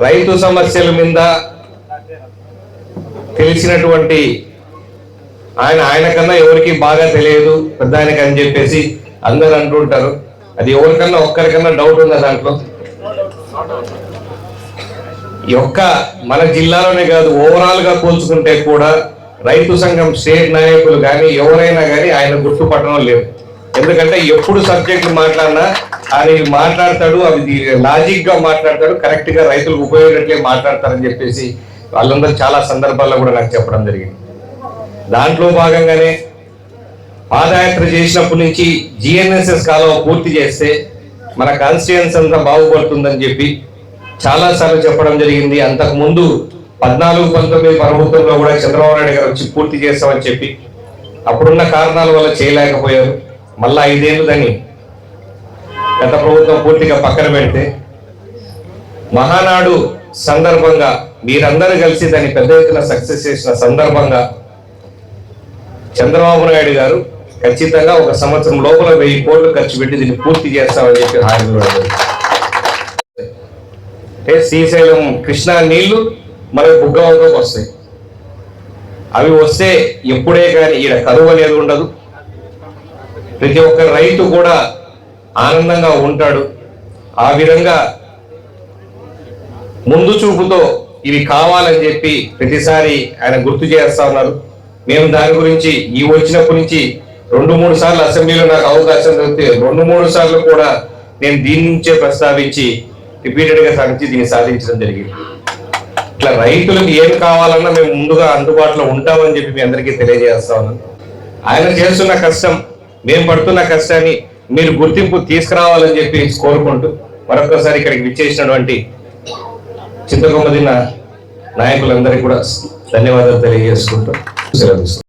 రైతు సమస్యల మీద తెలిసినటువంటి ఆయన ఆయన కన్నా ఎవరికి బాగా తెలియదు పెద్ద ఆయనకి అని చెప్పేసి అందరు అంటుంటారు. అది ఎవరికన్నా ఒక్కరికన్నా డౌట్ ఉందా దాంట్లో? ఈ ఒక్క మన జిల్లాలోనే కాదు ఓవరాల్గా పోల్చుకుంటే కూడా రైతు సంఘం స్టేట్ నాయకులు కానీ ఎవరైనా కానీ ఆయన గుర్తుపట్టడం లేవు ఎందుకంటే ఎప్పుడు సబ్జెక్టులు మాట్లాడినా ఆయన మాట్లాడతాడు అవి లాజిక్గా మాట్లాడతాడు కరెక్ట్గా రైతులకు ఉపయోగట్లే మాట్లాడతారని చెప్పేసి వాళ్ళందరూ చాలా సందర్భాల్లో కూడా నాకు చెప్పడం జరిగింది. దాంట్లో భాగంగానే పాదయాత్ర చేసినప్పటి నుంచి జిఎన్ఎస్ఎస్ కాలువ పూర్తి చేస్తే మన కాన్స్టిట్యుయన్స్ అంతా బాగుపడుతుందని చెప్పి చాలా సార్లు చెప్పడం జరిగింది. అంతకుముందు పద్నాలుగు పంతొమ్మిది ప్రభుత్వంలో కూడా చంద్రబాబు నాయుడు గారు వచ్చి పూర్తి చేస్తామని చెప్పి అప్పుడున్న కారణాల వల్ల చేయలేకపోయారు. మళ్ళా ఐదేళ్ళు దాన్ని గత ప్రభుత్వం పూర్తిగా పక్కన పెడితే మహానాడు సందర్భంగా మీరందరూ కలిసి దాన్ని పెద్ద ఎత్తున సక్సెస్ చేసిన సందర్భంగా చంద్రబాబు నాయుడు గారు ఖచ్చితంగా ఒక సంవత్సరం లోపల వెయ్యి కోట్లు ఖర్చు పెట్టి దీన్ని పూర్తి చేస్తామని చెప్పి హామీ అంటే శ్రీశైలం కృష్ణా నీళ్ళు మనకు బుగ్గవంలోకి వస్తాయి. అవి వస్తే ఎప్పుడే కానీ ఈడ కరువు అనేది ఉండదు. ప్రతి ఒక్క రైతు కూడా ఆనందంగా ఉంటాడు. ఆ విధంగా ముందు చూపుతో ఇవి కావాలని చెప్పి ప్రతిసారి ఆయన గుర్తు చేస్తా ఉన్నారు. మేము దాని గురించి ఈ వచ్చినప్పటి నుంచి రెండు మూడు సార్లు అసెంబ్లీలో నాకు అవకాశం దొరికితే రెండు మూడు సార్లు కూడా నేను దీని నుంచే ప్రస్తావించి రిపీటెడ్గా సాధించి దీన్ని సాధించడం జరిగింది. ఇట్లా రైతులకు ఏం కావాలన్నా మేము ముందుగా అందుబాటులో ఉంటామని చెప్పి మీ అందరికీ తెలియజేస్తా ఉన్నాను. ఆయన చేస్తున్న కష్టం మేము పడుతున్న కష్టాన్ని మీరు గుర్తింపు తీసుకురావాలని చెప్పి కోరుకుంటూ మరొకసారి ఇక్కడికి విచ్చేసినటువంటి చింతకొమ్మ నాయకులందరికీ కూడా ధన్యవాదాలు తెలియజేసుకుంటూ సెలవు